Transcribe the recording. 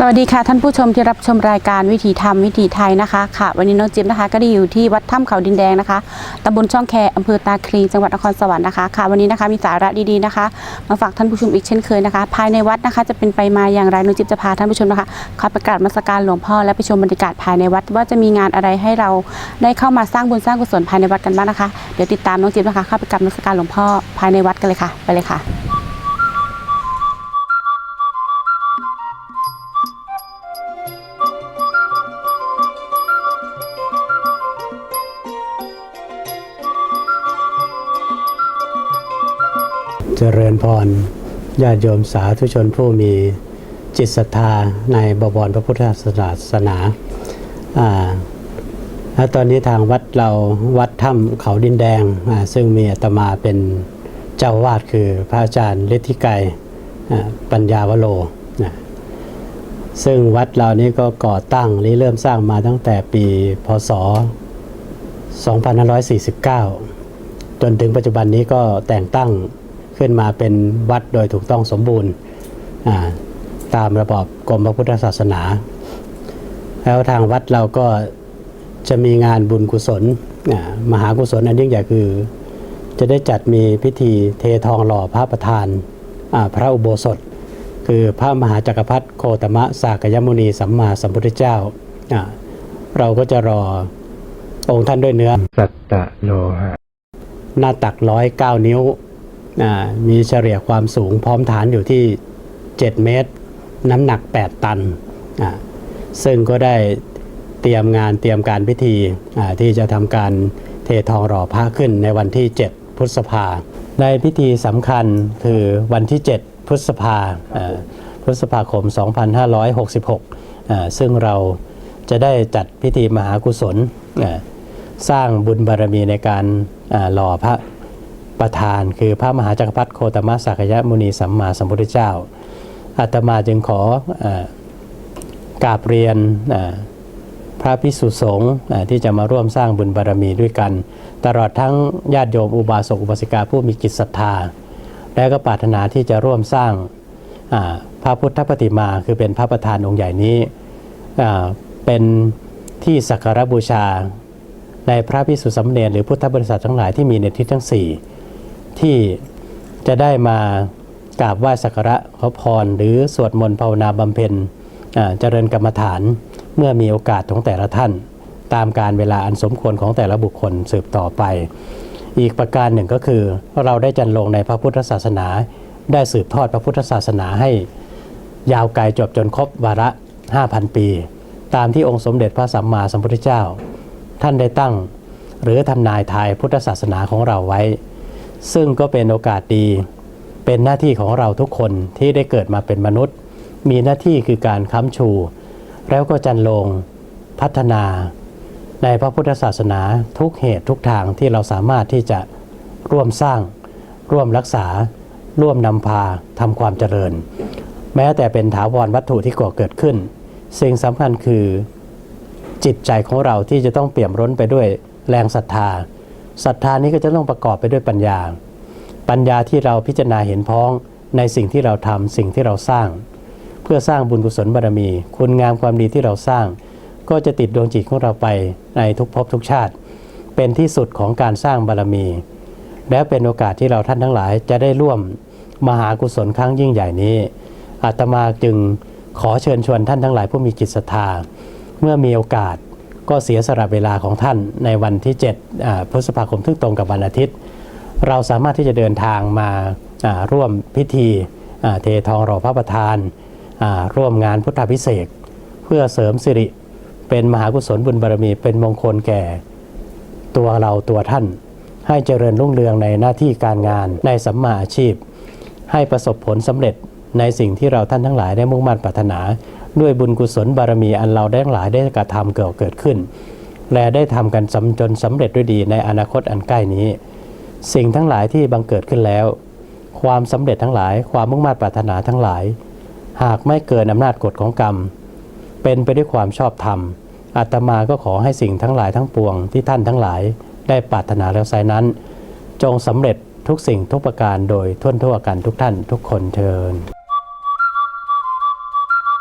สวัสดีค่ะท่านผู้ชมที่รับชมรายการวิถีธรรมวิถีไทยนะคะค่ะวันนี้น้องจิ๊บนะคะ ก็ได้อยู่ที่วัดถ้ำเขาดินแดงนะคะตำบลช่องแคอำเภอตาคลีจังหวัดนครสวรรค์นะคะค่ะวันนี้นะคะมีสาระดีๆนะคะ มาฝากท่านผู้ชมอีกเช่นเคยนะคะ ภายในวัดนะคะจะเป็นไปมาอย่างไรน้องจิ๊บจะพาท่านผู้ชมนะคะเข้าประกราศมัสการหลวงพ่อและไปชมบรรยากาศภายในวัด ว่าจะมีงานอะไรให้เราได้เข้ามาสร้างบุญสร้างกุศลภายในวัดกันบ้างนะคะเดี๋ยวติดตามน้องจิ๊บนะคะเข้าไปกราบมัสการหลวงพ่อภายในวัดกันเลยค่ะไปเลยค่ะ เจริญพรญาติโยมสาธุชนผู้มีจิตศรัทธาในบวรพระพุทธศาสนาอ่าและตอนนี้ทางวัดเราวัดถ้ำเขาดินแดง ซึ่งมีอาตมาเป็นเจ้าวาดคือพระอาจารย์ฤทธิไกรปัญญาวโรซึ่งวัดเรานี้ก็ก่อตั้งริเริ่มสร้างมาตั้งแต่ปีพศ 2549 จนถึงปัจจุบันนี้ก็แต่งตั้ง ขึ้นมาเป็นวัดโดยถูกต้องสมบูรณ์อ่าตามระบอบกรมพระพุทธศาสนา แล้วทางวัดเราก็จะมีงานบุญกุศลอ่ามหากุศลอันยิ่งใหญ่คือ จะได้จัดมีพิธีเททองหล่อพระประธานอ่าพระอุโบสถ คือพระมหาจักรพรรดิโคตมะสากยมุนีสัมมาสัมพุทธเจ้าอ่าเราก็จะรอองค์ท่านด้วยเนื้อ สัตตโลหะ หน้าตักร้อยเก้านิ้วอ่า มีเฉลี่ยความสูงพร้อมฐานอยู่ที่ 7 เมตร น้ำหนัก 8 ตัน ซึ่งก็ได้เตรียมงานเตรียมการพิธีที่จะทำการเททองหล่อพระขึ้นในวันที่ 7 พฤษภา ในพิธีสำคัญคือวันที่ 7 พฤษภาอ่าพฤษภาคม 2566อ่าซึ่งเราจะได้จัดพิธีมหากุศลสร้างบุญบารมีในการหล่อพระ ประธาน คือพระมหาจักรพรรดิโคตมะสักยมุนีสัมมาสัมพุทธเจ้าอาตมาจึงขออกราบเรียนพระพิสุสงฆ์ที่จะมาร่วมสร้างบุญบารมีด้วยกัน ตลอดทั้งญาติโยมอุบาสกอุบาสิกาผู้มีจิตศรัทธา และก็ปรารถนาที่จะร่วมสร้างพระพุทธปฏิมาคือเป็นพระประธานองค์ใหญ่นี้เป็นที่สักการบูชาในพระพิสุสามเณรหรือพุทธบริษัททั้งหลายที่มีในทิศทั้ง4 ที่จะได้มากราบไหว้สักการะขอพร หรือสวดมนต์ภาวนาบำเพ็ญเจริญกรรมฐานเมื่อมีโอกาสของแต่ละท่าน ตามการเวลาอันสมควรของแต่ละบุคคลสืบต่อไป อีกประการหนึ่งก็คือเราได้จันลงในพระพุทธศาสนา ได้สืบทอดพระพุทธศาสนาให้ ยาวไกลจบจนครบวาระ 5,000 ปี ตามที่องค์สมเด็จพระสัมมาสัมพุทธเจ้า ท่านได้ตั้ง หรือทำนายทายพุทธศาสนาของเราไว้ ซึ่งก็เป็นโอกาสดี เป็นหน้าที่ของเราทุกคนที่ได้เกิดมาเป็นมนุษย์ มีหน้าที่คือการค้ำชู แล้วก็จันลงพัฒนา ในพระพุทธศาสนาทุกเหตุทุกทางที่เราสามารถที่จะร่วมสร้าง ร่วมรักษา ร่วมนำพาทำความเจริญ แม้แต่เป็นถาวรวัตถุที่ก่อเกิดขึ้น สิ่งสำคัญคือจิตใจของเราที่จะต้องเปี่ยมร้นไปด้วยแรงศรัทธา ศรัทธานี้ก็จะต้องประกอบไปด้วยปัญญา ปัญญาที่เราพิจารณาเห็นพ้องในสิ่งที่เราทำสิ่งที่เราสร้าง เพื่อสร้างบุญกุศลบารมี คุณงามความดีที่เราสร้าง ก็จะติดดวงจิตของเราไปในทุกภพทุกชาติ เป็นที่สุดของการสร้างบารมี และเป็นโอกาสที่เราท่านทั้งหลายจะได้ร่วมมหากุศลครั้งยิ่งใหญ่นี้อาตมาจึงขอเชิญชวนท่านทั้งหลายผู้มีจิตศรัทธาเมื่อมีโอกาส ก็เสียสละเวลาของท่านในวันที่7พฤษภาคมซึ่งตรงกับวันอาทิตย์ เราสามารถที่จะเดินทางมาร่วมพิธีเททองหล่อพระประธาน ร่วมงานพุทธพิเศษเพื่อเสริมสิริเป็นมหากุศลบุญบารมีเป็นมงคลแก่ ตัวเราตัวท่าน ให้เจริญรุ่งเรืองในหน้าที่การงานในสัมมาอาชีพ ให้ประสบผลสำเร็จ ในสิ่งที่เราท่านทั้งหลายได้มุ่งมั่นปรารถนา ด้วยบุญกุศลบารมีอันเราได้ทั้งหลายได้กระทำเกิดเกิดขึ้น และได้ทำกันสำจนสำเร็จด้วยดีในอนาคตอันใกล้นี้ สิ่งทั้งหลายที่บังเกิดขึ้นแล้ว ความสำเร็จทั้งหลาย ความมุ่งมั่นปรารถนาทั้งหลาย หากไม่เกินอำนาจกฎของกรรม เป็นไปด้วยความชอบธรรมอาตมาก็ขอให้สิ่งทั้งหลายทั้งปวงที่ท่านทั้งหลายได้ปรารถนาแล้วไซนั้น จงสำเร็จทุกสิ่งทุกประการโดยทั่วทั่วกันทุกท่านทุกคนเทิน